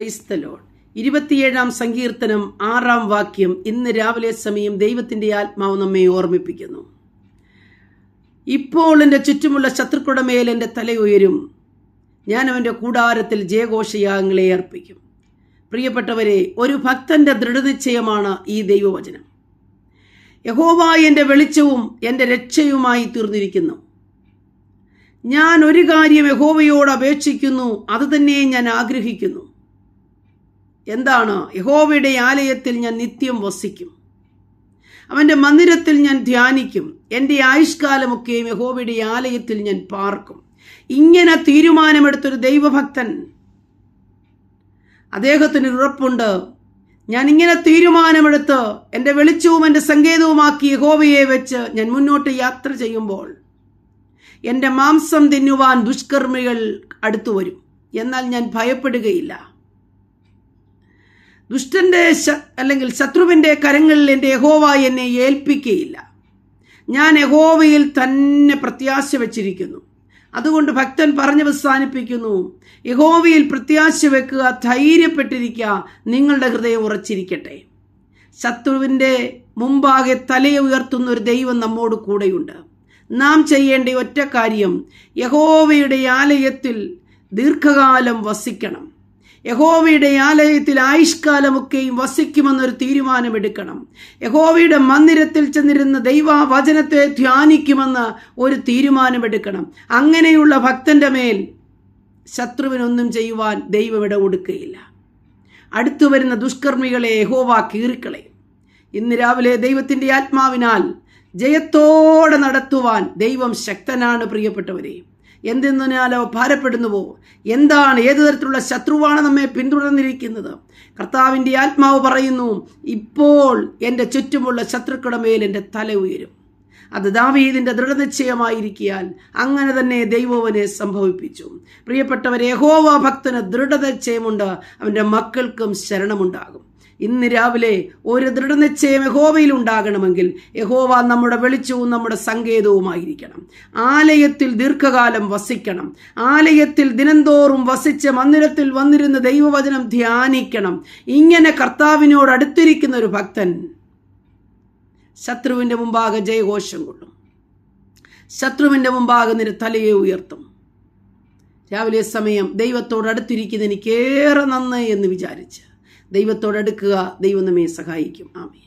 ക്രൈസ്തലോൺ ഇരുപത്തിയേഴാം സങ്കീർത്തനം ആറാം വാക്യം ഇന്ന് രാവിലെ സമയം ദൈവത്തിന്റെ ആത്മാവ് നമ്മെ ഓർമ്മിപ്പിക്കുന്നു. ഇപ്പോൾ എന്റെ ചുറ്റുമുള്ള ശത്രുക്കളുടെ മേൽ എന്റെ തല ഉയരും. ഞാൻ അവന്റെ കൂടാരത്തിൽ ജയഘോഷയാഗങ്ങളെ അർപ്പിക്കും. പ്രിയപ്പെട്ടവരെ ഒരു ഭക്തന്റെ ദൃഢനിശ്ചയമാണ് ഈ ദൈവവചനം. യഹോവ എന്റെ വെളിച്ചവും എന്റെ രക്ഷയുമായി തീർന്നിരിക്കുന്നു. ഞാൻ ഒരു കാര്യം യഹോവയോട് അപേക്ഷിക്കുന്നു അത് തന്നെ ഞാൻ ആഗ്രഹിക്കുന്നു. എന്താണ്? യഹോവയുടെ ആലയത്തിൽ ഞാൻ നിത്യം വസിക്കും. അവന്റെ മന്ദിരത്തിൽ ഞാൻ ധ്യാനിക്കും. എന്റെ ആയുഷ്കാലമൊക്കെയും യഹോവയുടെ ആലയത്തിൽ ഞാൻ പാർക്കും. ഇങ്ങനെ തീരുമാനമെടുത്തൊരു ദൈവഭക്തൻ. അദ്ദേഹത്തിന് ഉറപ്പുണ്ട്. ഞാൻ ഇങ്ങനെ തീരുമാനമെടുത്ത് എന്റെ വെളിച്ചവും എന്റെ സങ്കേതവുമാക്കി യഹോവയെ വെച്ച് ഞാൻ മുന്നോട്ട് യാത്ര ചെയ്യുമ്പോൾ എന്റെ മാംസം തിന്നുവാൻ ദുഷ്കർമ്മികൾ അടുത്തു വരും. എന്നാൽ ഞാൻ ഭയപ്പെടുകയില്ല. ദുഷ്ടന്റെ അല്ലെങ്കിൽ ശത്രുവിന്റെ കരങ്ങളിൽ എന്റെ യഹോവ എന്നെ ഏൽപ്പിക്കുകയില്ല ഞാൻ യഹോവയിൽ തന്നെ പ്രത്യാശ വച്ചിരിക്കുന്നു. അതുകൊണ്ട് ഭക്തൻ പറഞ്ഞവസാനിപ്പിക്കുന്നു യഹോവയിൽ പ്രത്യാശ വെക്കുക ധൈര്യപ്പെട്ടിരിക്കുക നിങ്ങളുടെ ഹൃദയം ഉറച്ചിരിക്കട്ടെ. ശത്രുവിന്റെ മുമ്പാകെ തലയെ ഉയർത്തുന്ന ഒരു ദൈവം നമ്മോട് കൂടെയുണ്ട്. നാം ചെയ്യേണ്ട ഒറ്റ കാര്യം യഹോവയുടെ ആലയത്തിൽ ദീർഘകാലം വസിക്കണം. യഹോവയുടെ ആലയത്തിൽ ആയുഷ്കാലമൊക്കെയും വസിക്കുമെന്നൊരു തീരുമാനമെടുക്കണം. യഹോവയുടെ മന്ദിരത്തിൽ ചെന്നിരുന്ന് ദൈവവചനത്തെ ധ്യാനിക്കുമെന്ന് ഒരു തീരുമാനമെടുക്കണം. അങ്ങനെയുള്ള ഭക്തന്റെ മേൽ ശത്രുവിനൊന്നും ചെയ്യുവാൻ ദൈവം ഇട കൊടുക്കുകയില്ല. അടുത്തു വരുന്ന ദുഷ്കർമ്മികളെ യഹോവ കീറിക്കളയും. ഇന്ന് രാവിലെ ദൈവത്തിന്റെ ആത്മാവിനാൽ ജയത്തോടെ നടത്തുവാൻ ദൈവം ശക്തനാണ് പ്രിയപ്പെട്ടവരെ. എന്തെന്നാലോ ഭാരപ്പെടുന്നുവോ എന്താണ് ഏതു തരത്തിലുള്ള ശത്രുവാണ് നമ്മെ പിന്തുടർന്നിരിക്കുന്നത്? കർത്താവിന്റെ ആത്മാവ് പറയുന്നു ഇപ്പോൾ എന്റെ ചുറ്റുമുള്ള ശത്രുക്കളുടെ മേൽ എന്റെ തല ഉയരും. അത് ദാവീദിന്റെ ദൃഢനിശ്ചയമായിരിക്കിയാൽ അങ്ങനെ തന്നെ ദൈവവനെ സംഭവിപ്പിച്ചു. പ്രിയപ്പെട്ടവരെ യഹോവ ഭക്തന് ദൃഢനിശ്ചയമുണ്ട് അവന്റെ മക്കൾക്കും ശരണമുണ്ടാകും. ഇന്ന് രാവിലെ ഒരു ദൃഢനിശ്ചയം യഹോവയിൽ ഉണ്ടാകണമെങ്കിൽ യഹോവ നമ്മുടെ വെളിച്ചവും നമ്മുടെ സങ്കേതവുമായിരിക്കണം. ആലയത്തിൽ ദീർഘകാലം വസിക്കണം. ആലയത്തിൽ ദിനംതോറും വസിച്ച് മന്ദിരത്തിൽ വന്നിരുന്ന് ദൈവവചനം ധ്യാനിക്കണം. ഇങ്ങനെ കർത്താവിനോട് അടുത്തിരിക്കുന്ന ഒരു ഭക്തൻ ശത്രുവിന്റെ മുമ്പാകെ ജയഘോഷം കൊള്ളും. ശത്രുവിന്റെ മുമ്പാകെ നിന്റെ തലയെ ഉയർത്തും. രാവിലെ സമയം ദൈവത്തോട് അടുത്തിരിക്കുന്ന എനിക്കേറെ നന്ന് എന്ന് വിചാരിച്ച് ദൈവത്തോടടുക്കുക. ദൈവം നമ്മെ സഹായിക്കും. ആമേൻ.